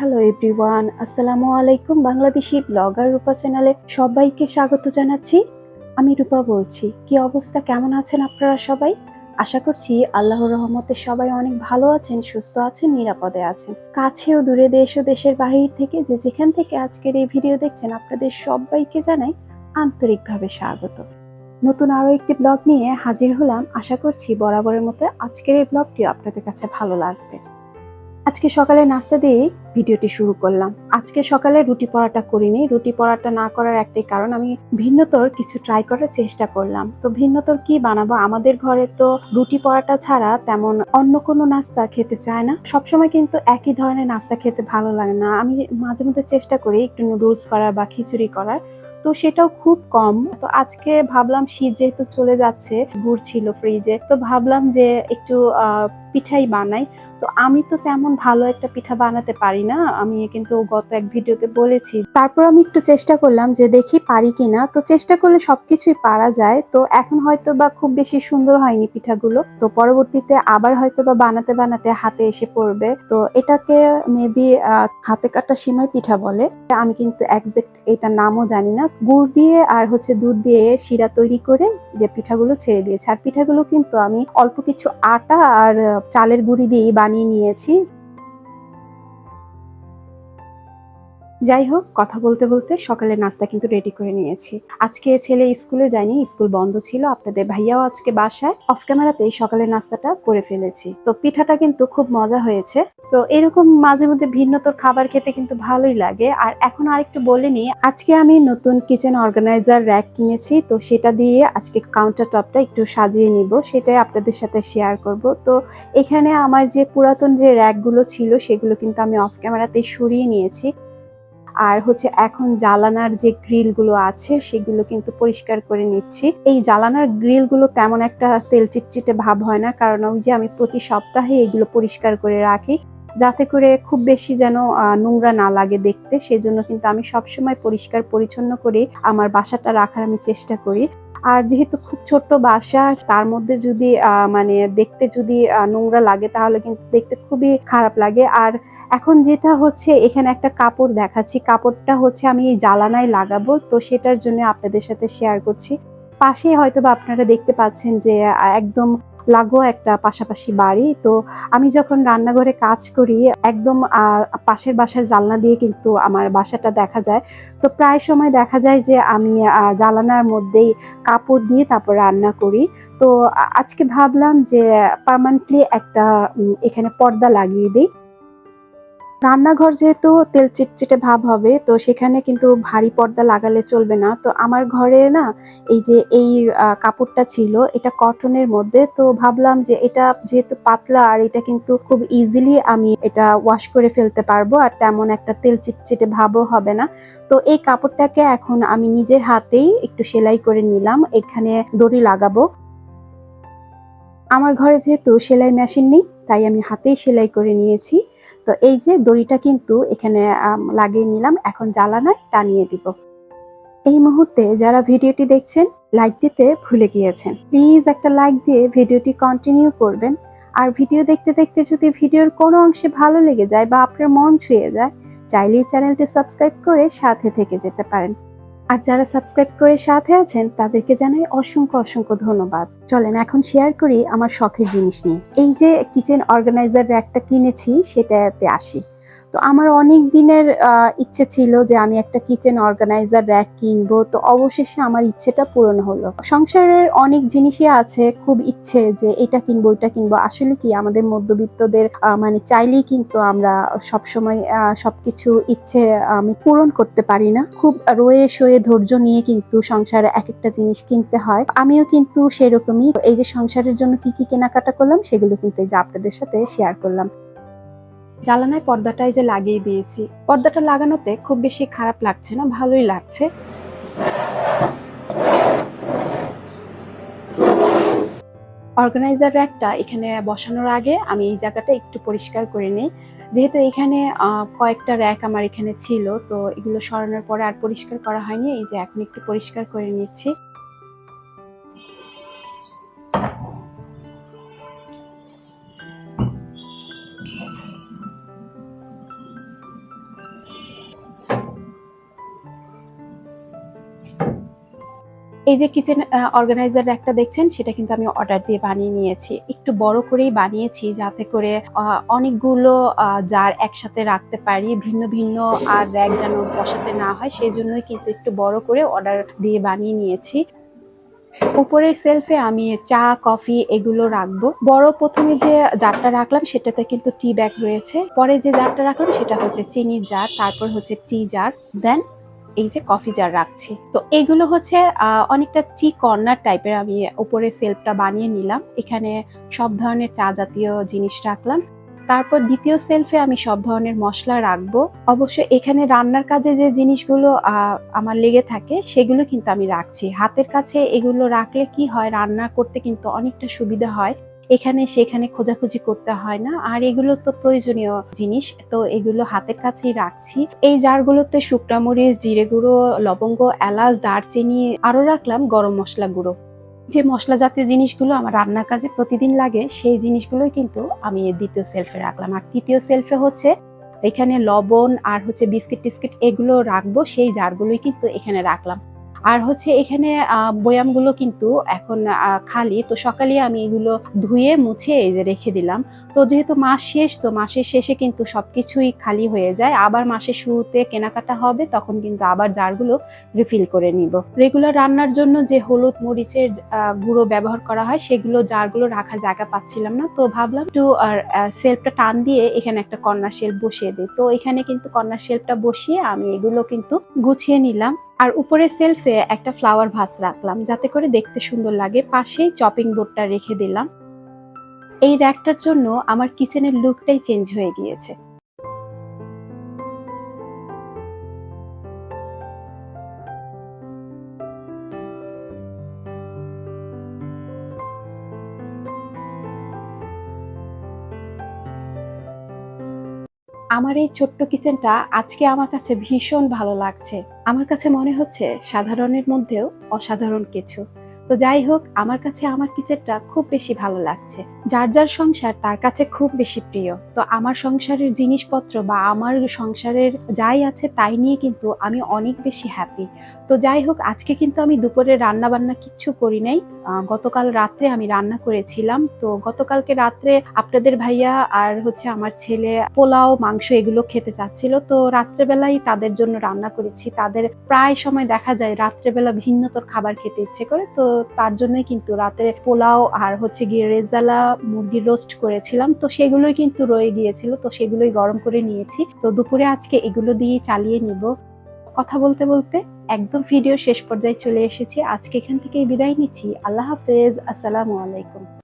Hello everyone, আসসালামু আলাইকুম Bangladeshi blogger রূপা চ্যানেলে সবাইকে স্বাগত জানাচ্ছি। আমি রূপা বলছি, কি অবস্থা, কেমন আছেন আপনারা সবাই? আশা করছি আল্লাহর রহমতে সবাই অনেক ভালো আছেন, সুস্থ আছেন, নিরাপদে আছেন। কাছে ও দূরে দেশ ও দেশের বাহির থেকে যে যেখান থেকে আজকের এই ভিডিও দেখছেন, আপনাদের সবাইকে জানাই আন্তরিকভাবে স্বাগত। নতুন আরও একটি ব্লগ নিয়ে হাজির হলাম। আশা করছি বরাবরের মতো আজকের এই ব্লগটিও আপনাদের কাছে ভালো লাগবে। আজকে সকালে নাস্তা দিয়ে ভিডিওটি শুরু করলাম। আজকে সকালে রুটি পরাটা করিনি। রুটি পরাটা না করার একটাই কারণ, আমি ভিন্নতর কিছু ট্রাই করার চেষ্টা করলাম। তো ভিন্নতর কি বানাবো? আমাদের ঘরে তো রুটি পরাটা ছাড়া তেমন অন্য কোনো নাস্তা খেতে চায় না। সবসময় কিন্তু একই ধরনের নাস্তা খেতে ভালো লাগে না। আমি মাঝে মধ্যে চেষ্টা করি একটু নুডলস করার বা খিচুড়ি করার। তো সেটাও খুব কম। তো আজকে ভাবলাম শীত যেহেতু চলে যাচ্ছে, গুড় ছিল ফ্রিজে তো ভাবলাম যে একটু পিঠাই বানাই। তো আমি তো তেমন ভালো একটা পিঠা বানাতে পারি না। আমি কিন্তু গত এক ভিডিওতে বলেছি। তারপর আমি একটু চেষ্টা করলাম যে দেখি পারি কিনা। তো চেষ্টা করলে সবকিছুই পারা যায়। তো এখন হয়তো বা খুব বেশি সুন্দর হয়নি পিঠাগুলো। তো পরবর্তীতে আবার হয়তো বা বানাতে বানাতে হাতে এসে পড়বে। তো এটাকে মেবি হাতে কাটা সিমাই পিঠা বলে। আমি কিন্তু একজ্যাক্ট এটার নামও জানি না। গুড় দিয়ে আর হচ্ছে দুধ দিয়ে শিরা তৈরি করে যে পিঠাগুলো ছেড়ে দিয়েছে। আর পিঠাগুলো কিন্তু আমি অল্প কিছু আটা আর চালের গুঁড়ি দিয়েই বানিয়ে নিয়েছি। যাই হোক কথা বলতে বলতে সকালে নাস্তা কিন্তু রেডি করে নিয়েছি। আজকে ছেলে স্কুলে যায়নি, স্কুল বন্ধ ছিল। আপনাদের ভাইয়াও আজকে বাসায়। অফ ক্যামেরাতেই সকালে নাস্তাটা করে ফেলেছি। তো পিঠাটা কিন্তু খুব মজা হয়েছে। তো এরকম মাঝে মধ্যে ভিন্নতর খাবার খেতে কিন্তু ভালোই লাগে। আর এখন আরেকটু বলে নিই, আজকে আমি নতুন কিচেন অর্গানাইজার র্যাক কিনেছি। তো সেটা দিয়ে আজকে কাউন্টার টপটা একটু সাজিয়ে নিব। সেটাই আপনাদের সাথে শেয়ার করব। তো এখানে আমার যে পুরাতন যে র্যাকগুলো ছিল, সেগুলো কিন্তু আমি অফ ক্যামেরাতেই সরিয়ে নিয়েছি। আর হচ্ছে এখন জালানার যে গ্রিলগুলো আছে, সেগুলো কিন্তু পরিষ্কার করে নিচ্ছি। এই জালানার গ্রিলগুলো তেমন একটা তেল চিটচিটে ভাব হয় না, কারণ ওই যে আমি প্রতি সপ্তাহে এগুলো পরিষ্কার করে রাখি। যাতে করে খুব বেশি যেন নোংরা না লাগে দেখতে। সেজন্য কিন্তু আমি সবসময় পরিষ্কার, পরিচ্ছন্ন করে আমার বাসাটা রাখার আমি চেষ্টা করি। আর যেহেতু খুব ছোট্ট বাসা, তার মধ্যে যদি মানে দেখতে যদি নোংরা লাগে, তাহলে কিন্তু দেখতে খুবই খারাপ লাগে। আর এখন যেটা হচ্ছে, এখানে একটা কাপড় দেখাচ্ছি। কাপড়টা হচ্ছে আমি এই জ্বালানায় লাগাবো, তো সেটার জন্য আপনাদের সাথে শেয়ার করছি। পাশেই হয়তো বা আপনারা দেখতে পাচ্ছেন যে একদম লাগোয়া একটা পাশাপাশি বাড়ি। তো আমি যখন রান্নাঘরে কাজ করি, একদম পাশের বাসার জানলা দিয়ে কিন্তু আমার বাসাটা দেখা যায়। তো প্রায় সময় দেখা যায় যে আমি জালানার মধ্যেই কাপড় দিয়ে তারপর রান্না করি। তো আজকে ভাবলাম যে পারমানেন্টলি একটা এখানে পর্দা লাগিয়ে দিই। রান্নাঘর যেহেতু তেল চিটচিটে ভাব হবে, তো সেখানে কিন্তু ভারী পর্দা লাগালে চলবে না। তো আমার ঘরে না এই যে এই কাপড়টা ছিল, এটা কটনের মধ্যে, তো ভাবলাম যে এটা যেহেতু পাতলা, আর এটা কিন্তু খুব ইজিলি আমি এটা ওয়াশ করে ফেলতে পারব, আর তেমন একটা তেল চিটচিটে ভাবও হবে না। তো এই কাপড়টাকে এখন আমি নিজের হাতেই একটু সেলাই করে নিলাম, এখানে দড়ি লাগাবো। আমার ঘরে যেহেতু সেলাই মেশিন নেই, তাই আমি হাতেই সেলাই করে নিয়েছি। তো এই যে দড়িটা কিন্তু এখানে লাগিয়ে নিলাম, এখন জ্বালানায় টানিয়ে দিব। এই মুহূর্তে যারা ভিডিওটি দেখছেন লাইক দিতে ভুলে গিয়েছেন। প্লিজ একটা লাইক দিয়ে ভিডিওটি কন্টিনিউ করবেন। আর ভিডিও দেখতে দেখতে যদি ভিডিওর কোনো অংশে ভালো লেগে যায় বা আপনার মন ছুঁয়ে যায়, চাইলেই চ্যানেলটি সাবস্ক্রাইব করে সাথে থেকে যেতে পারেন। আর যারা সাবস্ক্রাইব করে সাথে আছেন, তাদেরকে জানাই অসংখ্য অসংখ্য ধন্যবাদ। চলেন এখন শেয়ার করি আমার শখের জিনিস নিয়ে। এই যে কিচেন অর্গানাইজার একটা কিনেছি, সেটাতে আসি। তো আমার অনেক দিনের ইচ্ছে ছিল যে আমি একটা কিচেন অর্গানাইজার র্যাক কিনবো। তো অবশেষে আমার ইচ্ছেটা পূরণ হলো। সংসারের অনেক জিনিসই আছে, খুব ইচ্ছে যে এটা কিনবো, ওইটা কিনবো। আসলে কি আমাদের মধ্যবিত্তদের মানে চাইলেই কিন্তু আমরা সবসময় সবকিছু ইচ্ছে, আমি পূরণ করতে পারি না। খুব রয়ে সয়ে ধৈর্য নিয়ে কিন্তু সংসারে এক একটা জিনিস কিনতে হয়। আমিও কিন্তু সেরকমই। এই যে সংসারের জন্য কি কি কেনাকাটা করলাম, সেগুলো কিন্তু এই যে আপনাদের সাথে শেয়ার করলাম। জ্বালানায় পর্দাটাই যে লাগিয়ে দিয়েছি। পর্দাটা লাগানোতে খুব বেশি খারাপ লাগছে না, ভালোই লাগছে। অর্গানাইজার র্যাকটা এখানে বসানোর আগে আমি এই জায়গাটা একটু পরিষ্কার করে নিই। যেহেতু এখানে কয়েকটা র্যাক আমার এখানে ছিল, তো এগুলো সরানোর পরে আর পরিষ্কার করা হয়নি, এই যে এখন একটু পরিষ্কার করে নিচ্ছি। এই যে কিচেন অর্গানাইজার একটা দেখছেন, সেটা কিন্তু আমি অর্ডার দিয়ে বানিয়ে নিয়েছি। একটু বড় করেই বানিয়েছি যাতে করে অনেকগুলো জার একসাথে রাখতে পারি, ভিন্ন ভিন্ন, আর র্যাক যেন বসাতে না হয় সেই জন্যই কিন্তু একটু বড় করে অর্ডার দিয়ে বানিয়ে নিয়েছি। উপরের সেলফে আমি চা কফি এগুলো রাখব। বড় প্রথমে যে জারটা রাখলাম, সেটাতে কিন্তু টি ব্যাগ রয়েছে। পরে যে জারটা রাখলাম, সেটা হচ্ছে চিনির জার তারপর হচ্ছে টি জার দেন এই যে কফি জার রাখছি। তো এগুলো হচ্ছে অনেকটা চি কর্নার টাইপের আমি উপরে সেলফটা বানিয়ে নিলাম। এখানে সব ধরনের চা জাতীয় জিনিস রাখলাম। তারপর দ্বিতীয় সেলফে আমি সব ধরনের মশলা রাখব। অবশ্য এখানে রান্নার কাজে যে জিনিসগুলো আমার লেগে থাকে, সেগুলো কিন্তু আমি রাখছি। হাতের কাছে এগুলো রাখলে কি হয়, রান্না করতে কিন্তু অনেকটা সুবিধা হয়। এখানে সেখানে খোঁজাখুঁজি করতে হয় না। আর এগুলো তো প্রয়োজনীয় জিনিস। তো এগুলো হাতের কাছেই রাখছি। এই জারগুলোতে শুকনা মরিচ, জিরে গুঁড়ো, লবঙ্গ, এলাচ, দারচিনি আরও রাখলাম, গরম মশলা গুঁড়ো। যে মশলা জাতীয় জিনিসগুলো আমার রান্নার কাজে প্রতিদিন লাগে, সেই জিনিসগুলোই কিন্তু আমি দ্বিতীয় সেলফে রাখলাম। আর তৃতীয় সেলফে হচ্ছে এখানে লবণ আর হচ্ছে বিস্কিট টিস্কিট এগুলো রাখব, সেই জারগুলোই কিন্তু এখানে রাখলাম। আর হচ্ছে এখানে বয়ামগুলো কিন্তু এখন খালি। তো সকালে আমি এগুলো ধুয়ে, মুছে এই যে রেখে দিলাম। তো যেহেতু মাস শেষ, তো মাসের শেষে কিন্তু সবকিছুই খালি হয়ে যায়। আবার মাসের শুরুতে কেনাকাটা হবে, তখন কিন্তু আবার জারগুলো রিফিল করে নিব। রেগুলার রান্নার জন্য যে হলুদ মরিচের গুঁড়ো ব্যবহার করা হয়, সেগুলো জারগুলো রাখার জায়গা পাচ্ছিলাম না। তো ভাবলাম একটু আর সেলফটা টান দিয়ে এখানে একটা কর্নার শেলফ বসিয়ে দিই। তো এখানে কিন্তু কর্নার শেলফটা বসিয়ে আমি এগুলো কিন্তু গুছিয়ে নিলাম। আর উপরে সেলফে একটা ফ্লাওয়ার ভাস রাখলাম, যাতে করে দেখতে সুন্দর লাগে। পাশেই চপিং বোর্ডটা রেখে দিলাম। এই র্যাকটার জন্য আমার কিচেনের লুকটাই চেঞ্জ হয়ে গিয়েছে। আমার এই ছোট্ট কিচেনটা আজকে আমার কাছে ভীষণ ভালো লাগছে। আমার কাছে মনে হচ্ছে সাধারণের মধ্যেও অসাধারণ কিছু। তো যাই হোক, আমার কাছে আমার কিচেনটা খুব বেশি ভালো লাগছে। যার যার সংসার তার কাছে খুব বেশি প্রিয়। তো আমার সংসারের জিনিসপত্র বা আমার সংসারের যাই আছে তাই নিয়ে কিন্তু আমি অনেক বেশি হ্যাপি তো যাই হোক, আজকে কিন্তু আমি দুপুরে রান্না বান্না কিচ্ছু করি নাই। গতকাল রাত্রে আমি রান্না করেছিলাম। তো গতকালকে রাত্রে আপনাদের ভাইয়া আর হচ্ছে আমার ছেলে পোলাও, মাংস এগুলো খেতে চাচ্ছিল। তো রাত্রেবেলাই তাদের জন্য রান্না করেছি। তাদের প্রায় সময় দেখা যায় রাত্রেবেলা ভিন্নতর খাবার খেতে ইচ্ছে করে। তো তার জন্যই কিন্তু রাতে পোলাও আর হচ্ছে গিয়ে রেজালা মুরগির রোস্ট করেছিলাম। তো সেগুলোই কিন্তু রয়ে গিয়েছিল, তো সেগুলোই গরম করে নিয়েছি। তো দুপুরে আজকে এগুলো দিয়ে চালিয়ে নিব। কথা বলতে বলতে একদম ভিডিও শেষ পর্যায়ে চলে এসেছি। আজকে এখান থেকেই বিদায় নিচ্ছি। আল্লাহ হাফেজ। আসসালামু আলাইকুম।